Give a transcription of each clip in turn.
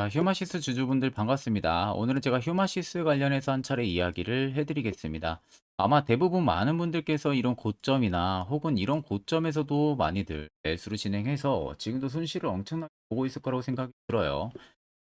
자, 휴마시스 주주분들 반갑습니다. 오늘은 제가 휴마시스 관련해서 한 차례 이야기를 해드리겠습니다. 아마 대부분 많은 분들께서 이런 고점이나 혹은 이런 고점에서도 많이들 매수를 진행해서 지금도 손실을 엄청나게 보고 있을 거라고 생각이 들어요.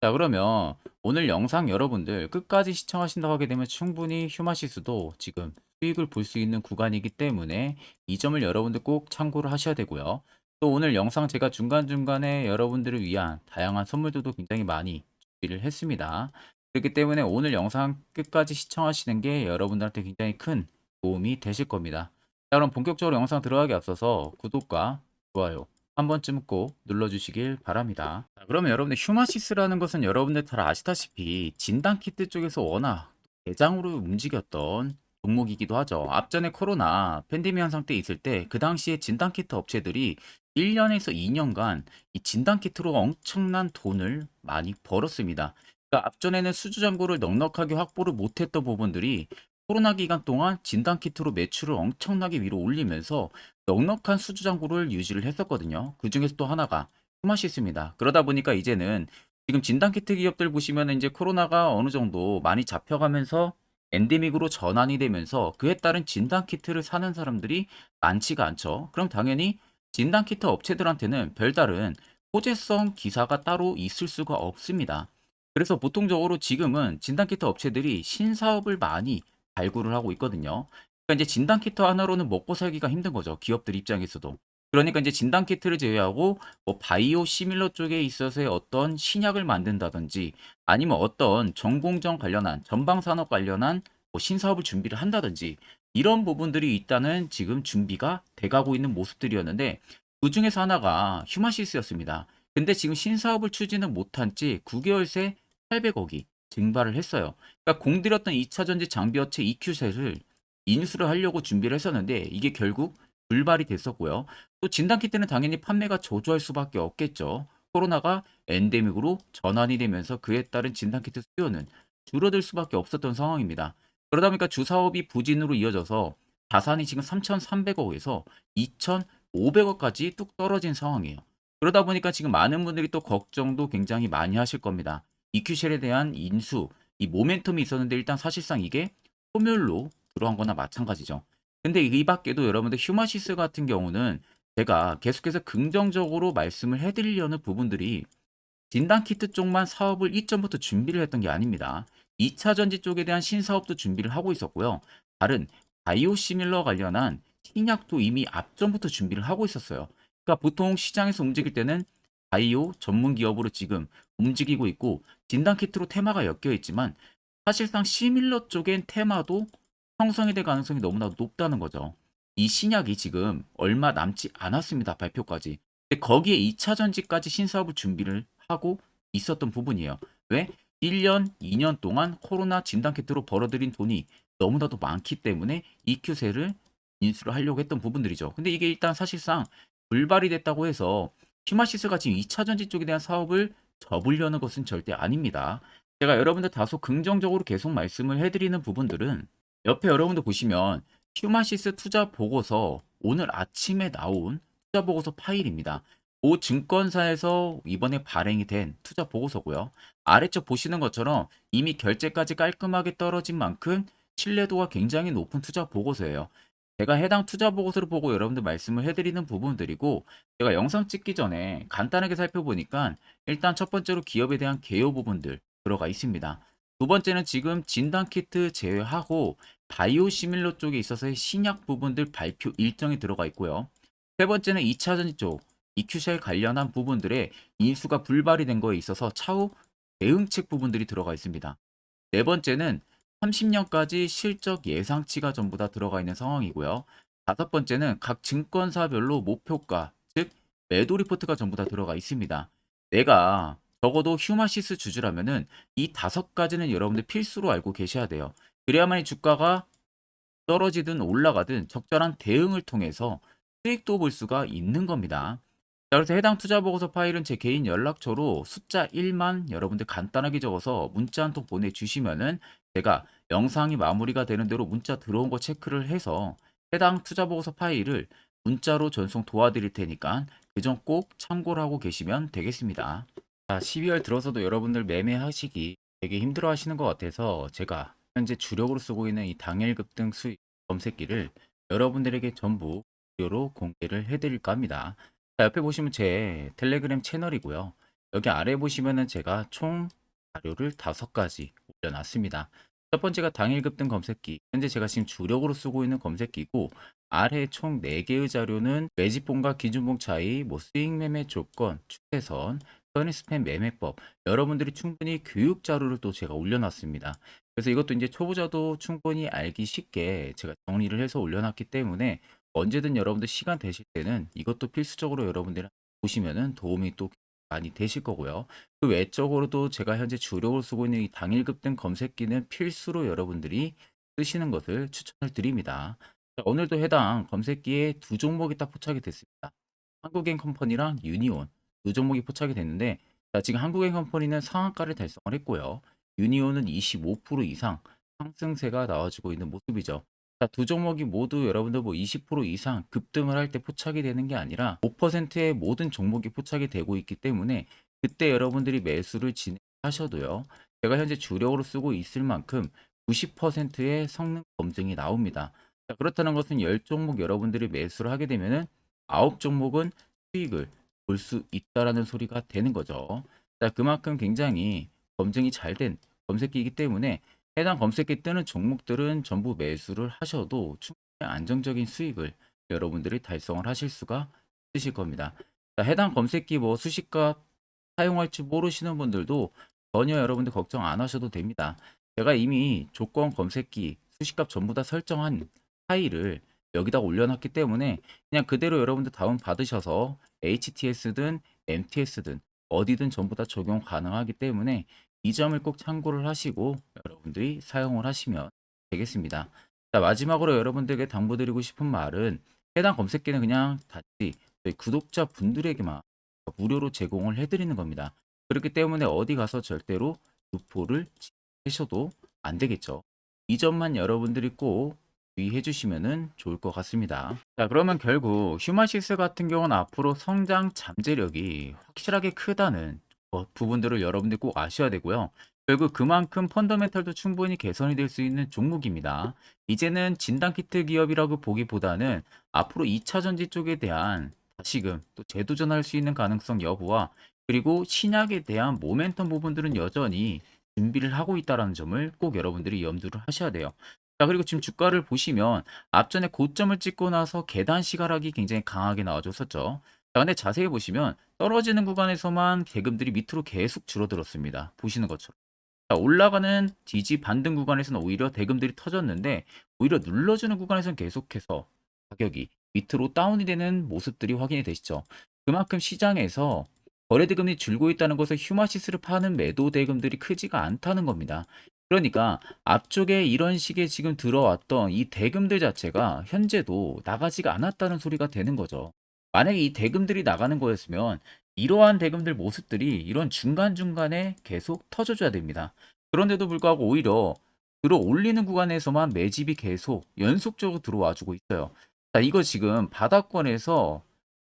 자, 그러면 오늘 영상 여러분들 끝까지 시청하신다고 하게 되면 충분히 휴마시스도 지금 수익을 볼 수 있는 구간이기 때문에 이 점을 여러분들 꼭 참고를 하셔야 되고요. 또 오늘 영상 제가 중간중간에 여러분들을 위한 다양한 선물들도 굉장히 많이 준비를 했습니다. 그렇기 때문에 오늘 영상 끝까지 시청하시는 게 여러분들한테 굉장히 큰 도움이 되실 겁니다. 자, 그럼 본격적으로 영상 들어가기 앞서서 구독과 좋아요 한 번쯤 꼭 눌러주시길 바랍니다. 자, 그러면 여러분들 휴마시스라는 것은 여러분들 잘 아시다시피 진단 키트 쪽에서 워낙 대장으로 움직였던 종목이기도 하죠. 앞전에 코로나 팬데믹 현상 때 있을 때 그 당시에 진단키트 업체들이 1년에서 2년간 이 진단 키트로 엄청난 돈을 많이 벌었습니다. 그러니까 앞전에는 수주 잔고를 넉넉하게 확보를 못했던 부분들이 코로나 기간 동안 진단 키트로 매출을 엄청나게 위로 올리면서 넉넉한 수주 잔고를 유지를 했었거든요. 그 중에서 또 하나가 휴마시스입니다. 그러다 보니까 이제는 지금 진단 키트 기업들 보시면 이제 코로나가 어느 정도 많이 잡혀가면서 엔데믹으로 전환이 되면서 그에 따른 진단 키트를 사는 사람들이 많지가 않죠. 그럼 당연히 진단키트 업체들한테는 별다른 호재성 기사가 따로 있을 수가 없습니다. 그래서 보통적으로 지금은 진단키트 업체들이 신사업을 많이 발굴을 하고 있거든요. 그러니까 이제 진단키트 하나로는 먹고 살기가 힘든 거죠. 기업들 입장에서도. 그러니까 이제 진단키트를 제외하고 뭐 바이오 시밀러 쪽에 있어서의 어떤 신약을 만든다든지 아니면 어떤 전공정 관련한 전방산업 관련한 뭐 신사업을 준비를 한다든지 이런 부분들이 일단은 지금 준비가 돼가고 있는 모습들이었는데 그 중에서 하나가 휴마시스였습니다. 근데 지금 신사업을 추진은 못한 지 9개월 새 800억이 증발을 했어요. 그러니까 공들였던 2차 전지 장비 업체 EQ셋을 인수를 하려고 준비를 했었는데 이게 결국 불발이 됐었고요. 또 진단키트는 당연히 판매가 저조할 수밖에 없겠죠. 코로나가 엔데믹으로 전환이 되면서 그에 따른 진단키트 수요는 줄어들 수밖에 없었던 상황입니다. 그러다 보니까 주사업이 부진으로 이어져서 자산이 지금 3,300억에서 2,500억까지 뚝 떨어진 상황이에요. 그러다 보니까 지금 많은 분들이 또 걱정도 굉장히 많이 하실 겁니다. EQ쉘에 대한 인수, 이 모멘텀이 있었는데 일단 사실상 이게 소멸로 들어간 거나 마찬가지죠. 근데 이 밖에도 여러분들 휴마시스 같은 경우는 제가 계속해서 긍정적으로 말씀을 해드리려는 부분들이 진단키트 쪽만 사업을 이전부터 준비를 했던 게 아닙니다. 2차 전지 쪽에 대한 신사업도 준비를 하고 있었고요. 다른 바이오시밀러 관련한 신약도 이미 앞전부터 준비를 하고 있었어요. 그러니까 보통 시장에서 움직일 때는 바이오 전문 기업으로 지금 움직이고 있고 진단 키트로 테마가 엮여 있지만 사실상 시밀러 쪽엔 테마도 형성이 될 가능성이 너무나 높다는 거죠. 이 신약이 지금 얼마 남지 않았습니다. 발표까지. 거기에 2차 전지까지 신사업을 준비를 하고 있었던 부분이에요. 왜? 1년, 2년 동안 코로나 진단 키트로 벌어들인 돈이 너무나도 많기 때문에 EQ세를 인수를 하려고 했던 부분들이죠. 근데 이게 일단 사실상 불발이 됐다고 해서 휴마시스가 지금 2차 전지 쪽에 대한 사업을 접으려는 것은 절대 아닙니다. 제가 여러분들 다소 긍정적으로 계속 말씀을 해드리는 부분들은 옆에 여러분들 보시면 휴마시스 투자 보고서 오늘 아침에 나온 투자 보고서 파일입니다. 오 증권사에서 이번에 발행이 된 투자 보고서고요. 아래쪽 보시는 것처럼 이미 결제까지 깔끔하게 떨어진 만큼 신뢰도가 굉장히 높은 투자 보고서예요. 제가 해당 투자 보고서를 보고 여러분들 말씀을 해드리는 부분들이고 제가 영상 찍기 전에 간단하게 살펴보니까 일단 첫 번째로 기업에 대한 개요 부분들 들어가 있습니다. 두 번째는 지금 진단키트 제외하고 바이오 시밀러 쪽에 있어서의 신약 부분들 발표 일정이 들어가 있고요. 세 번째는 2차 전지 쪽 EQ쉘 관련한 부분들의 인수가 불발이 된 거에 있어서 차후 대응책 부분들이 들어가 있습니다. 네 번째는 30년까지 실적 예상치가 전부 다 들어가 있는 상황이고요. 다섯 번째는 각 증권사별로 목표가, 즉 매도 리포트가 전부 다 들어가 있습니다. 내가 적어도 휴마시스 주주라면은 이 다섯 가지는 여러분들 필수로 알고 계셔야 돼요. 그래야만 이 주가가 떨어지든 올라가든 적절한 대응을 통해서 수익도 볼 수가 있는 겁니다. 자, 그래서 해당 투자 보고서 파일은 제 개인 연락처로 숫자 1만 여러분들 간단하게 적어서 문자 한 통 보내주시면은 제가 영상이 마무리가 되는 대로 문자 들어온 거 체크를 해서 해당 투자 보고서 파일을 문자로 전송 도와드릴 테니까 그 점 꼭 참고를 하고 계시면 되겠습니다. 자, 12월 들어서도 여러분들 매매하시기 되게 힘들어 하시는 것 같아서 제가 현재 주력으로 쓰고 있는 이 당일 급등 수익 검색기를 여러분들에게 전부 무료로 공개를 해드릴까 합니다. 자, 옆에 보시면 제 텔레그램 채널이고요. 여기 아래 보시면은 제가 총 자료를 다섯 가지 올려놨습니다. 첫 번째가 당일 급 등 검색기. 현재 제가 지금 주력으로 쓰고 있는 검색기고 아래 총 4개의 자료는 매집봉과 기준봉 차이, 뭐 수익 매매 조건, 추세선, 선의 스팸 매매법 여러분들이 충분히 교육 자료를 또 제가 올려놨습니다. 그래서 이것도 이제 초보자도 충분히 알기 쉽게 제가 정리를 해서 올려놨기 때문에 언제든 여러분들 시간 되실 때는 이것도 필수적으로 여러분들 보시면은 도움이 또 많이 되실 거고요. 그 외적으로도 제가 현재 주력으로 쓰고 있는 이 당일 급 등 검색기는 필수로 여러분들이 쓰시는 것을 추천을 드립니다. 자, 오늘도 해당 검색기에 두 종목이 딱 포착이 됐습니다. 한국엔 컴퍼니랑 유니온 두 종목이 포착이 됐는데 자, 지금 한국엔 컴퍼니는 상한가를 달성을 했고요. 유니온은 25% 이상 상승세가 나와주고 있는 모습이죠. 자, 두 종목이 모두 여러분들 뭐 20% 이상 급등을 할 때 포착이 되는 게 아니라 5%의 모든 종목이 포착이 되고 있기 때문에 그때 여러분들이 매수를 진행하셔도요. 제가 현재 주력으로 쓰고 있을 만큼 90%의 성능 검증이 나옵니다. 자, 그렇다는 것은 10종목 여러분들이 매수를 하게 되면은 9종목은 수익을 볼 수 있다라는 소리가 되는 거죠. 자, 그만큼 굉장히 검증이 잘 된 검색기이기 때문에 해당 검색기 뜨는 종목들은 전부 매수를 하셔도 충분히 안정적인 수익을 여러분들이 달성을 하실 수가 있으실 겁니다. 자, 해당 검색기 뭐 수식값 사용할지 모르시는 분들도 전혀 여러분들 걱정 안 하셔도 됩니다. 제가 이미 조건 검색기 수식값 전부 다 설정한 파일을 여기다 올려놨기 때문에 그냥 그대로 여러분들 다운 받으셔서 HTS든 MTS든 어디든 전부 다 적용 가능하기 때문에 이 점을 꼭 참고를 하시고 여러분들이 사용을 하시면 되겠습니다. 자, 마지막으로 여러분들에게 당부드리고 싶은 말은 해당 검색기는 그냥 단지 저희 구독자 분들에게만 무료로 제공을 해드리는 겁니다. 그렇기 때문에 어디 가서 절대로 유포를 하셔도 안 되겠죠. 이 점만 여러분들이 꼭 주의해 주시면 좋을 것 같습니다. 자, 그러면 결국 휴마시스 같은 경우는 앞으로 성장 잠재력이 확실하게 크다는 어, 부분들을 여러분들 꼭 아셔야 되고요. 결국 그만큼 펀더멘털도 충분히 개선이 될 수 있는 종목입니다. 이제는 진단키트 기업이라고 보기보다는 앞으로 2차 전지 쪽에 대한 다시금 또 재도전할 수 있는 가능성 여부와 그리고 신약에 대한 모멘텀 부분들은 여전히 준비를 하고 있다는 점을 꼭 여러분들이 염두를 하셔야 돼요. 자, 그리고 지금 주가를 보시면 앞전에 고점을 찍고 나서 계단 시가락이 굉장히 강하게 나와줬었죠. 자, 근데 자세히 보시면 떨어지는 구간에서만 대금들이 밑으로 계속 줄어들었습니다. 보시는 것처럼. 자, 올라가는 지지 반등 구간에서는 오히려 대금들이 터졌는데 오히려 눌러주는 구간에서는 계속해서 가격이 밑으로 다운이 되는 모습들이 확인이 되시죠. 그만큼 시장에서 거래 대금이 줄고 있다는 것은 휴마시스를 파는 매도 대금들이 크지가 않다는 겁니다. 그러니까 앞쪽에 이런 식의 지금 들어왔던 이 대금들 자체가 현재도 나가지가 않았다는 소리가 되는 거죠. 만약에 이 대금들이 나가는 거였으면 이러한 대금들 모습들이 이런 중간중간에 계속 터져줘야 됩니다. 그런데도 불구하고 오히려 들어 올리는 구간에서만 매집이 계속 연속적으로 들어와 주고 있어요. 자, 이거 지금 바닥권에서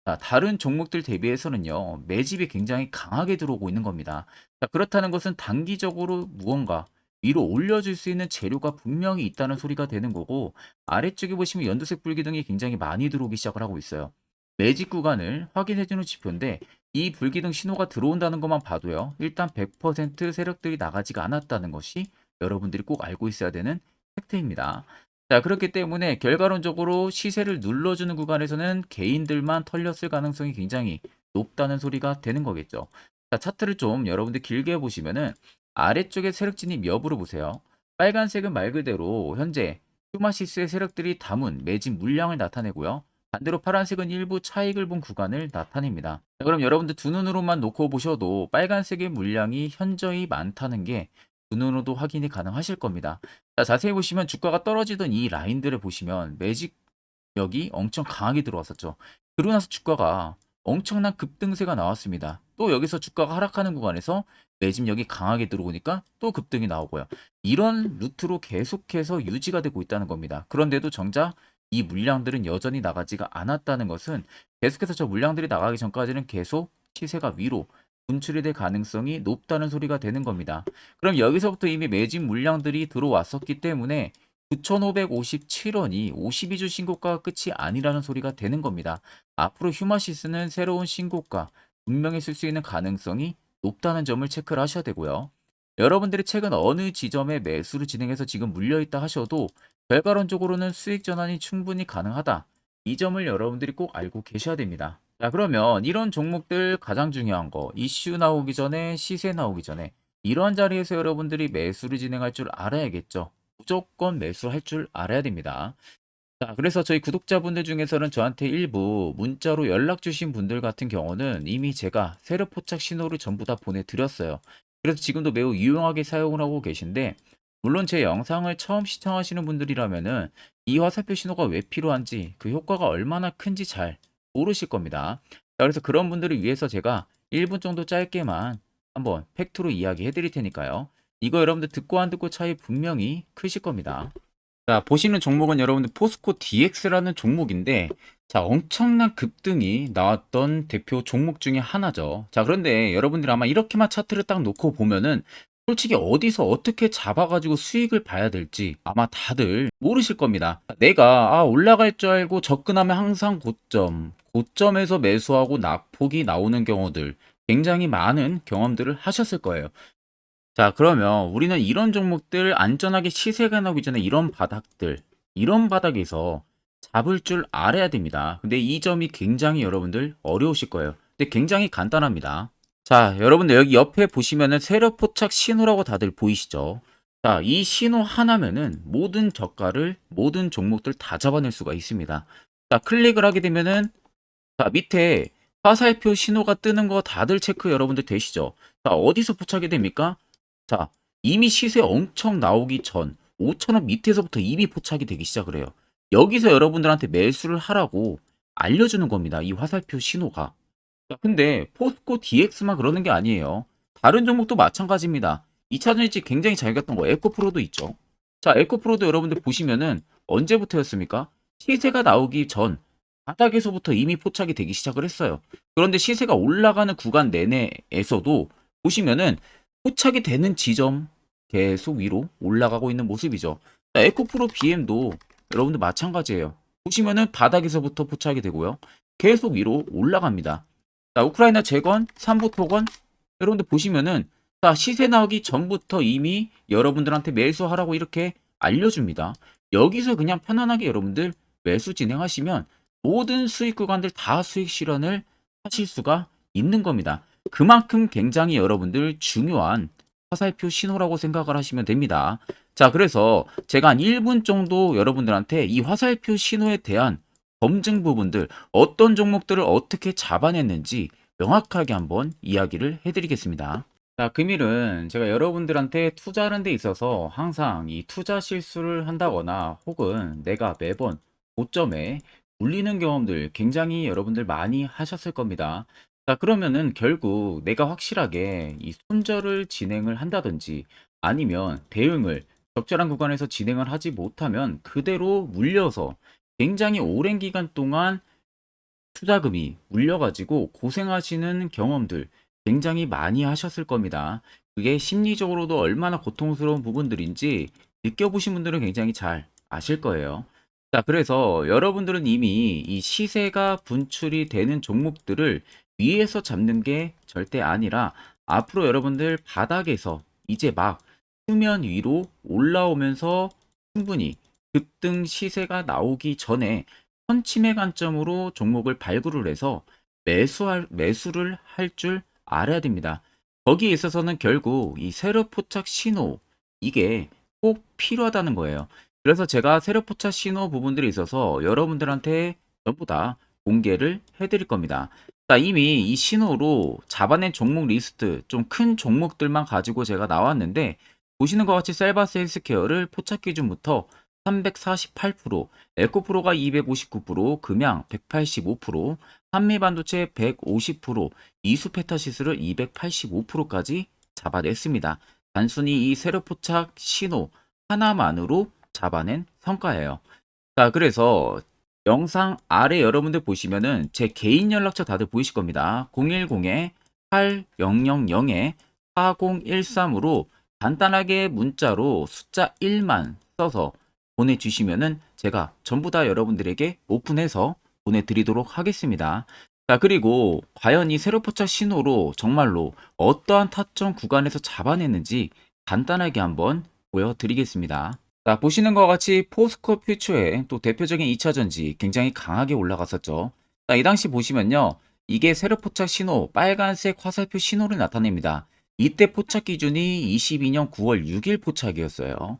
자, 다른 종목들 대비해서는요, 매집이 굉장히 강하게 들어오고 있는 겁니다. 자, 그렇다는 것은 단기적으로 무언가 위로 올려줄 수 있는 재료가 분명히 있다는 소리가 되는 거고, 아래쪽에 보시면 연두색 불기둥이 굉장히 많이 들어오기 시작을 하고 있어요. 매집 구간을 확인해주는 지표인데, 이 불기둥 신호가 들어온다는 것만 봐도요, 일단 100% 세력들이 나가지가 않았다는 것이 여러분들이 꼭 알고 있어야 되는 팩트입니다. 자, 그렇기 때문에 결과론적으로 시세를 눌러주는 구간에서는 개인들만 털렸을 가능성이 굉장히 높다는 소리가 되는 거겠죠. 자, 차트를 좀 여러분들 길게 보시면은 아래쪽에 세력 진입 여부를 보세요. 빨간색은 말 그대로 현재 휴마시스의 세력들이 담은 매집 물량을 나타내고요. 반대로 파란색은 일부 차익을 본 구간을 나타냅니다. 자, 그럼 여러분들 두 눈으로만 놓고 보셔도 빨간색의 물량이 현저히 많다는 게두 눈으로도 확인이 가능하실 겁니다. 자, 자세히 보시면 주가가 떨어지던 이 라인들을 보시면 매직력이 엄청 강하게 들어왔었죠. 그러고 나서 주가가 엄청난 급등세가 나왔습니다. 또 여기서 주가가 하락하는 구간에서 매집력이 강하게 들어오니까 또 급등이 나오고요. 이런 루트로 계속해서 유지가 되고 있다는 겁니다. 그런데도 정작 이 물량들은 여전히 나가지가 않았다는 것은 계속해서 저 물량들이 나가기 전까지는 계속 시세가 위로 분출이 될 가능성이 높다는 소리가 되는 겁니다. 그럼 여기서부터 이미 매진 물량들이 들어왔었기 때문에 9,557원이 52주 신고가가 끝이 아니라는 소리가 되는 겁니다. 앞으로 휴마시스는 새로운 신고가 분명히 쓸 수 있는 가능성이 높다는 점을 체크를 하셔야 되고요. 여러분들이 최근 어느 지점에 매수를 진행해서 지금 물려있다 하셔도 결과론적으로는 수익 전환이 충분히 가능하다. 이 점을 여러분들이 꼭 알고 계셔야 됩니다. 자, 그러면 이런 종목들 가장 중요한 거, 이슈 나오기 전에, 시세 나오기 전에, 이러한 자리에서 여러분들이 매수를 진행할 줄 알아야겠죠. 무조건 매수할 줄 알아야 됩니다. 자, 그래서 저희 구독자분들 중에서는 저한테 일부 문자로 연락 주신 분들 같은 경우는 이미 제가 세력 포착 신호를 전부 다 보내드렸어요. 그래서 지금도 매우 유용하게 사용을 하고 계신데, 물론 제 영상을 처음 시청하시는 분들이라면은 이 화살표 신호가 왜 필요한지, 그 효과가 얼마나 큰지 잘 모르실 겁니다. 자, 그래서 그런 분들을 위해서 제가 1분 정도 짧게만 한번 팩트로 이야기해 드릴 테니까요. 이거 여러분들 듣고 안 듣고 차이 분명히 크실 겁니다. 자, 보시는 종목은 여러분들 포스코 DX라는 종목인데, 자, 엄청난 급등이 나왔던 대표 종목 중에 하나죠. 자, 그런데 여러분들 아마 이렇게만 차트를 딱 놓고 보면은 솔직히 어디서 어떻게 잡아가지고 수익을 봐야 될지 아마 다들 모르실 겁니다. 내가 아, 올라갈 줄 알고 접근하면 항상 고점, 고점에서 매수하고 낙폭이 나오는 경우들 굉장히 많은 경험들을 하셨을 거예요. 자, 그러면 우리는 이런 종목들 안전하게 시세가 나오기 전에 이런 바닥들, 이런 바닥에서 잡을 줄 알아야 됩니다. 근데 이 점이 굉장히 여러분들 어려우실 거예요. 근데 굉장히 간단합니다. 자, 여러분들 여기 옆에 보시면은 세력 포착 신호라고 다들 보이시죠? 자, 이 신호 하나면은 모든 저가를 모든 종목들 다 잡아낼 수가 있습니다. 자, 클릭을 하게 되면은 자, 밑에 화살표 신호가 뜨는 거 다들 체크 여러분들 되시죠? 자, 어디서 포착이 됩니까? 자, 이미 시세 엄청 나오기 전 5천원 밑에서부터 이미 포착이 되기 시작을 해요. 여기서 여러분들한테 매수를 하라고 알려주는 겁니다. 이 화살표 신호가. 자, 근데 포스코 DX만 그러는 게 아니에요. 다른 종목도 마찬가지입니다. 2차 전지 굉장히 잘 갔던 거 에코프로도 있죠. 자, 에코프로도 여러분들 보시면은 언제부터였습니까? 시세가 나오기 전 바닥에서부터 이미 포착이 되기 시작을 했어요. 그런데 시세가 올라가는 구간 내내에서도 보시면은 포착이 되는 지점 계속 위로 올라가고 있는 모습이죠. 자, 에코프로 BM도 여러분들 마찬가지예요. 보시면은 바닥에서부터 포착이 되고요. 계속 위로 올라갑니다. 자, 우크라이나 재건, 삼부 토건 여러분들 보시면은 자, 시세 나오기 전부터 이미 여러분들한테 매수하라고 이렇게 알려줍니다. 여기서 그냥 편안하게 여러분들 매수 진행하시면 모든 수익 구간들 다 수익 실현을 하실 수가 있는 겁니다. 그만큼 굉장히 여러분들 중요한 화살표 신호라고 생각을 하시면 됩니다. 자, 그래서 제가 한 1분 정도 여러분들한테 이 화살표 신호에 대한 검증 부분들, 어떤 종목들을 어떻게 잡아냈는지 명확하게 한번 이야기를 해드리겠습니다. 자, 금일은 제가 여러분들한테 투자하는 데 있어서 항상 이 투자 실수를 한다거나 혹은 내가 매번 고점에 물리는 경험들 굉장히 여러분들 많이 하셨을 겁니다. 자, 그러면은 결국 내가 확실하게 이 손절을 진행을 한다든지 아니면 대응을 적절한 구간에서 진행을 하지 못하면 그대로 물려서 굉장히 오랜 기간 동안 투자금이 물려가지고 고생하시는 경험들 굉장히 많이 하셨을 겁니다. 그게 심리적으로도 얼마나 고통스러운 부분들인지 느껴보신 분들은 굉장히 잘 아실 거예요. 자, 그래서 여러분들은 이미 이 시세가 분출이 되는 종목들을 위에서 잡는 게 절대 아니라 앞으로 여러분들 바닥에서 이제 막 수면 위로 올라오면서 충분히 급등 시세가 나오기 전에 선침의 관점으로 종목을 발굴을 해서 매수할, 매수를 할 줄 알아야 됩니다. 거기에 있어서는 결국 이 세력 포착 신호, 이게 꼭 필요하다는 거예요. 그래서 제가 세력 포착 신호 부분들이 있어서 여러분들한테 전부 다 공개를 해드릴 겁니다. 자, 이미 이 신호로 잡아낸 종목 리스트, 좀 큰 종목들만 가지고 제가 나왔는데, 보시는 것 같이 셀바스 헬스케어를 포착 기준부터 348%, 에코프로가 259%, 금양 185%, 한미반도체 150%, 이수페타시스를 285%까지 잡아냈습니다. 단순히 이 세력 포착 신호 하나만으로 잡아낸 성과예요. 자, 그래서 영상 아래 여러분들 보시면은 제 개인 연락처 다들 보이실 겁니다. 010에 8000에 4013으로 간단하게 문자로 숫자 1만 써서 보내주시면은 제가 전부 다 여러분들에게 오픈해서 보내드리도록 하겠습니다. 자, 그리고 과연 이 세로 포착 신호로 정말로 어떠한 타점 구간에서 잡아냈는지 간단하게 한번 보여드리겠습니다. 자, 보시는 것과 같이 포스코 퓨처의 또 대표적인 2차 전지 굉장히 강하게 올라갔었죠. 자, 이 당시 보시면요. 이게 세로 포착 신호, 빨간색 화살표 신호를 나타냅니다. 이때 포착 기준이 22년 9월 6일 포착이었어요.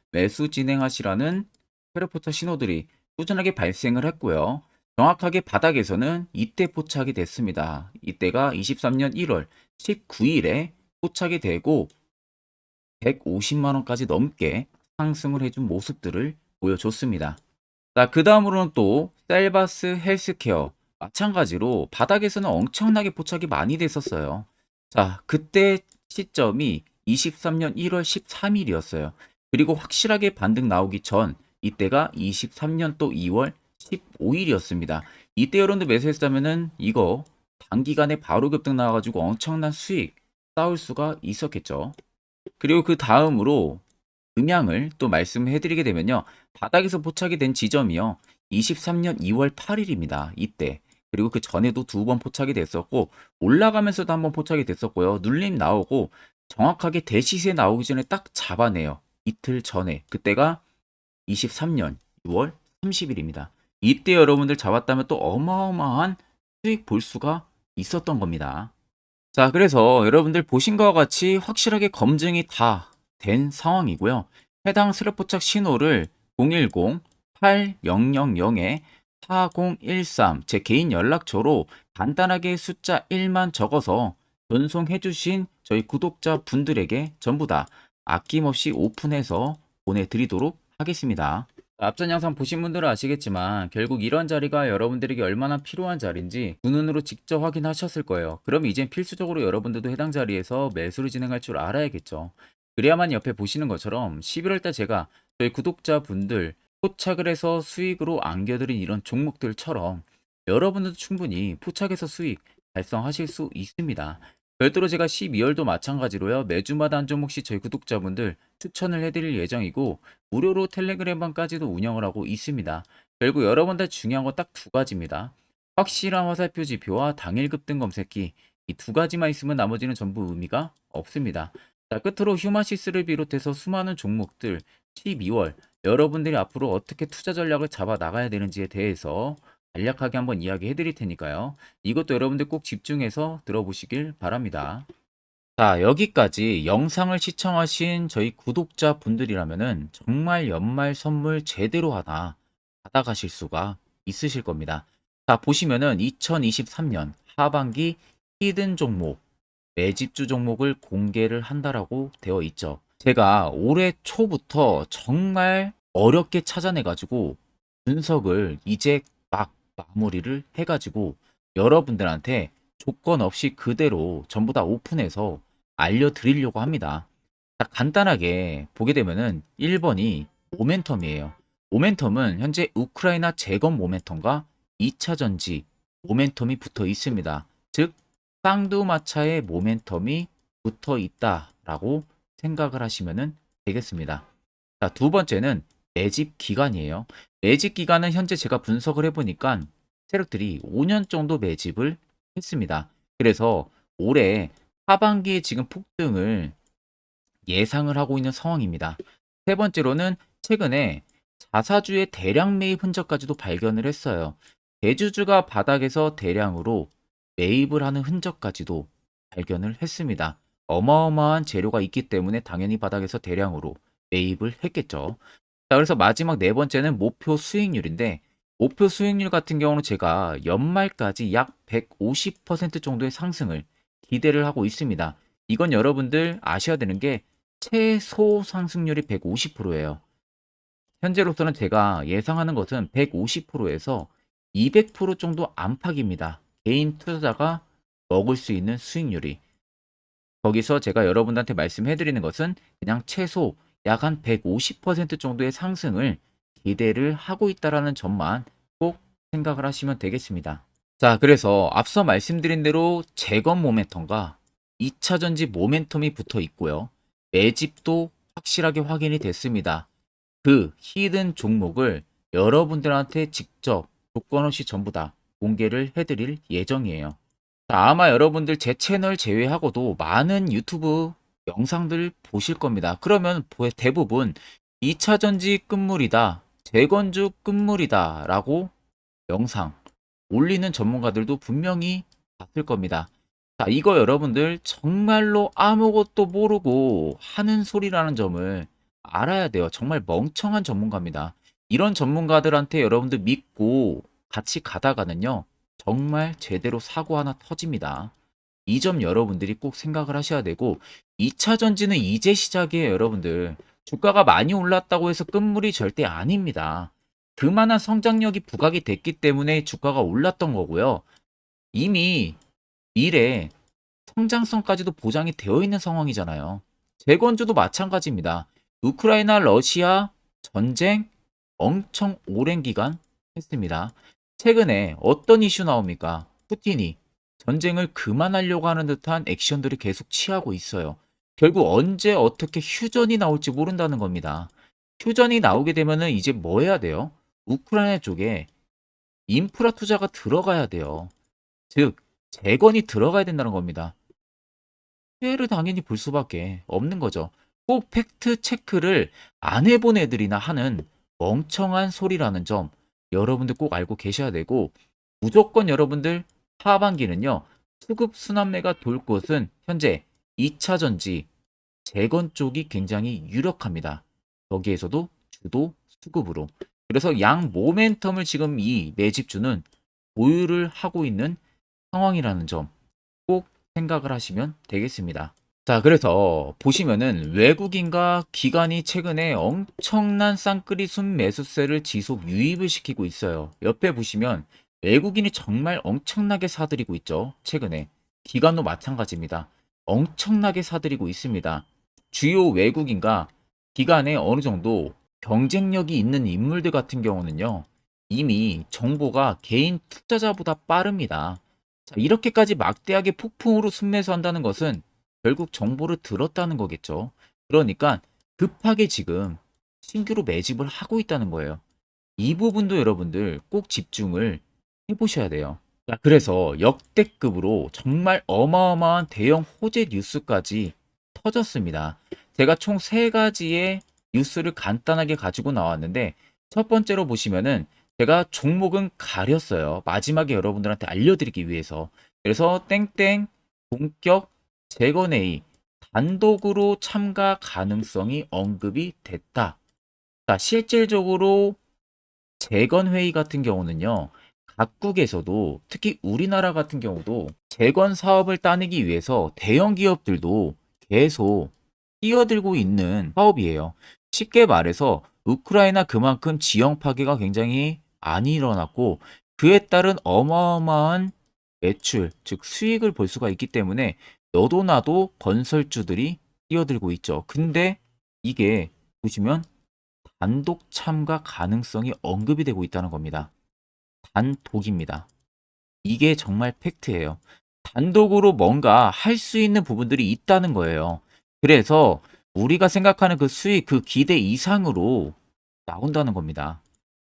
매수 진행하시라는 페르포차 신호들이 꾸준하게 발생을 했고요. 정확하게 바닥에서는 이때 포착이 됐습니다. 이때가 23년 1월 19일에 포착이 되고 150만 원까지 넘게 상승을 해준 모습들을 보여줬습니다. 자, 그 다음으로는 또 셀바스 헬스케어 마찬가지로 바닥에서는 엄청나게 포착이 많이 됐었어요. 자, 그때 시점이 23년 1월 13일이었어요. 그리고 확실하게 반등 나오기 전 이때가 23년 또 2월 15일이었습니다. 이때 여러분들 매수했다면은 이거 단기간에 바로 급등 나와가지고 엄청난 수익 쌓을 수가 있었겠죠. 그리고 그 다음으로 음향을 또 말씀해드리게 되면요. 바닥에서 포착이 된 지점이요. 23년 2월 8일입니다. 이때. 그리고 그 전에도 두 번 포착이 됐었고 올라가면서도 한 번 포착이 됐었고요. 눌림 나오고 정확하게 대시세 나오기 전에 딱 잡아내요. 이틀 전에. 그때가 23년 6월 30일입니다. 이때 여러분들 잡았다면 또 어마어마한 수익 볼 수가 있었던 겁니다. 자, 그래서 여러분들 보신 것과 같이 확실하게 검증이 다 된 상황이고요. 해당 스레포착 신호를 010-8000에 4013 제 개인 연락처로 간단하게 숫자 1만 적어서 전송해 주신 저희 구독자 분들에게 전부 다 아낌없이 오픈해서 보내드리도록 하겠습니다. 앞전 영상 보신 분들은 아시겠지만 결국 이런 자리가 여러분들에게 얼마나 필요한 자리인지 두 눈으로 직접 확인하셨을 거예요. 그럼 이젠 필수적으로 여러분들도 해당 자리에서 매수를 진행할 줄 알아야겠죠. 그래야만 옆에 보시는 것처럼 11월달 제가 저희 구독자분들 포착을 해서 수익으로 안겨드린 이런 종목들처럼 여러분들도 충분히 포착해서 수익 달성하실 수 있습니다. 별도로 제가 12월도 마찬가지로요. 매주마다 한 종목씩 저희 구독자분들 추천을 해드릴 예정이고 무료로 텔레그램방까지도 운영을 하고 있습니다. 결국 여러분들 중요한 건딱두 가지입니다. 확실한 화살표 지표와 당일 급등 검색기 이 두 가지만 있으면 나머지는 전부 의미가 없습니다. 자, 끝으로 휴마시스를 비롯해서 수많은 종목들 12월 여러분들이 앞으로 어떻게 투자 전략을 잡아 나가야 되는지에 대해서 간략하게 한번 이야기해 드릴 테니까요. 이것도 여러분들 꼭 집중해서 들어보시길 바랍니다. 자, 여기까지 영상을 시청하신 저희 구독자 분들이라면은 정말 연말 선물 제대로 하나 받아가실 수가 있으실 겁니다. 자, 보시면은 2023년 하반기 히든 종목, 매집주 종목을 공개를 한다라고 되어 있죠. 제가 올해 초부터 정말 어렵게 찾아내가지고 분석을 이제 막 마무리를 해가지고 여러분들한테 조건 없이 그대로 전부 다 오픈해서 알려드리려고 합니다. 자, 간단하게 보게 되면은 1번이 모멘텀이에요. 모멘텀은 현재 우크라이나 재건 모멘텀과 2차 전지 모멘텀이 붙어 있습니다. 즉 쌍두마차의 모멘텀이 붙어 있다라고 생각을 하시면 되겠습니다. 자, 두 번째는 매집 기간이에요. 매집 기간은 현재 제가 분석을 해보니까 세력들이 5년 정도 매집을 했습니다. 그래서 올해 하반기에 지금 폭등을 예상을 하고 있는 상황입니다. 세 번째로는 최근에 자사주의 대량 매입 흔적까지도 발견을 했어요. 대주주가 바닥에서 대량으로 매입을 하는 흔적까지도 발견을 했습니다. 어마어마한 재료가 있기 때문에 당연히 바닥에서 대량으로 매입을 했겠죠. 자, 그래서 마지막 네 번째는 목표 수익률인데 목표 수익률 같은 경우는 제가 연말까지 약 150% 정도의 상승을 기대를 하고 있습니다. 이건 여러분들 아셔야 되는 게 최소 상승률이 150%예요. 현재로서는 제가 예상하는 것은 150%에서 200% 정도 안팎입니다. 개인 투자자가 먹을 수 있는 수익률이. 거기서 제가 여러분들한테 말씀해 드리는 것은 그냥 최소 약 한 150% 정도의 상승을 기대를 하고 있다라는 점만 꼭 생각을 하시면 되겠습니다. 자, 그래서 앞서 말씀드린 대로 재건 모멘텀과 2차 전지 모멘텀이 붙어 있고요. 매집도 확실하게 확인이 됐습니다. 그 히든 종목을 여러분들한테 직접 조건 없이 전부 다 공개를 해드릴 예정이에요. 자, 아마 여러분들 제 채널 제외하고도 많은 유튜브 영상들 보실 겁니다. 그러면 대부분 2차 전지 끝물이다, 재건주 끝물이다 라고 영상 올리는 전문가들도 분명히 봤을 겁니다. 자, 이거 여러분들 정말로 아무것도 모르고 하는 소리라는 점을 알아야 돼요. 정말 멍청한 전문가입니다. 이런 전문가들한테 여러분들 믿고 같이 가다가는요, 정말 제대로 사고 하나 터집니다. 이 점 여러분들이 꼭 생각을 하셔야 되고, 2차 전지는 이제 시작이에요, 여러분들. 주가가 많이 올랐다고 해서 끝물이 절대 아닙니다. 그만한 성장력이 부각이 됐기 때문에 주가가 올랐던 거고요. 이미 미래 성장성까지도 보장이 되어 있는 상황이잖아요. 재건주도 마찬가지입니다. 우크라이나 러시아 전쟁 엄청 오랜 기간 했습니다. 최근에 어떤 이슈 나옵니까? 푸틴이 전쟁을 그만하려고 하는 듯한 액션들을 계속 취하고 있어요. 결국 언제 어떻게 휴전이 나올지 모른다는 겁니다. 휴전이 나오게 되면은 이제 뭐 해야 돼요? 우크라이나 쪽에 인프라 투자가 들어가야 돼요. 즉, 재건이 들어가야 된다는 겁니다. 피해를 당연히 볼 수밖에 없는 거죠. 꼭 팩트 체크를 안 해본 애들이나 하는 멍청한 소리라는 점 여러분들 꼭 알고 계셔야 되고 무조건 여러분들 하반기는요 수급 순환매가 돌 곳은 현재 2차 전지 재건 쪽이 굉장히 유력합니다. 여기에서도 주도 수급으로 그래서 양 모멘텀을 지금 이 매집주는 보유를 하고 있는 상황이라는 점 꼭 생각을 하시면 되겠습니다. 자, 그래서 보시면은 외국인과 기관이 최근에 엄청난 쌍끌이 순 매수세를 지속 유입을 시키고 있어요. 옆에 보시면 외국인이 정말 엄청나게 사들이고 있죠. 최근에. 기관도 마찬가지입니다. 엄청나게 사들이고 있습니다. 주요 외국인과 기관에 어느 정도 경쟁력이 있는 인물들 같은 경우는요. 이미 정보가 개인 투자자보다 빠릅니다. 자, 이렇게까지 막대하게 폭풍으로 순매수한다는 것은 결국 정보를 들었다는 거겠죠. 그러니까 급하게 지금 신규로 매집을 하고 있다는 거예요. 이 부분도 여러분들 꼭 집중을 해보셔야 돼요. 자, 그래서 역대급으로 정말 어마어마한 대형 호재 뉴스까지 터졌습니다. 제가 총 세 가지의 뉴스를 간단하게 가지고 나왔는데 첫 번째로 보시면은 제가 종목은 가렸어요. 마지막에 여러분들한테 알려드리기 위해서. 그래서 땡땡 본격 재건회의 단독으로 참가 가능성이 언급이 됐다. 자, 실질적으로 재건회의 같은 경우는요. 각국에서도 특히 우리나라 같은 경우도 재건 사업을 따내기 위해서 대형 기업들도 계속 뛰어들고 있는 사업이에요. 쉽게 말해서 우크라이나 그만큼 지형 파괴가 굉장히 많이 일어났고 그에 따른 어마어마한 매출, 즉 수익을 볼 수가 있기 때문에 너도 나도 건설주들이 뛰어들고 있죠. 근데 이게 보시면 단독 참가 가능성이 언급이 되고 있다는 겁니다. 단독입니다. 이게 정말 팩트예요. 단독으로 뭔가 할 수 있는 부분들이 있다는 거예요. 그래서 우리가 생각하는 그 수익, 그 기대 이상으로 나온다는 겁니다.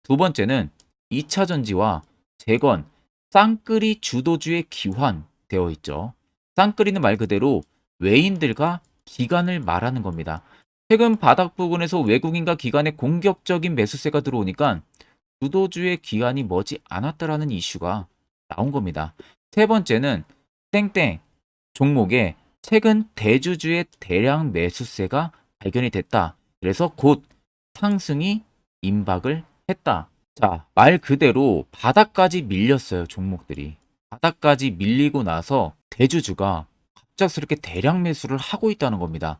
두 번째는 2차 전지와 재건, 쌍끌이 주도주의 기환되어 있죠. 쌍끌이는 말 그대로 외인들과 기관을 말하는 겁니다. 최근 바닥 부근에서 외국인과 기관의 공격적인 매수세가 들어오니까 주도주의 기관이 머지 않았다라는 이슈가 나온 겁니다. 세 번째는 땡땡 종목에 최근 대주주의 대량 매수세가 발견이 됐다. 그래서 곧 상승이 임박을 했다. 자, 말 그대로 바닥까지 밀렸어요, 종목들이. 바닥까지 밀리고 나서 대주주가 갑작스럽게 대량 매수를 하고 있다는 겁니다.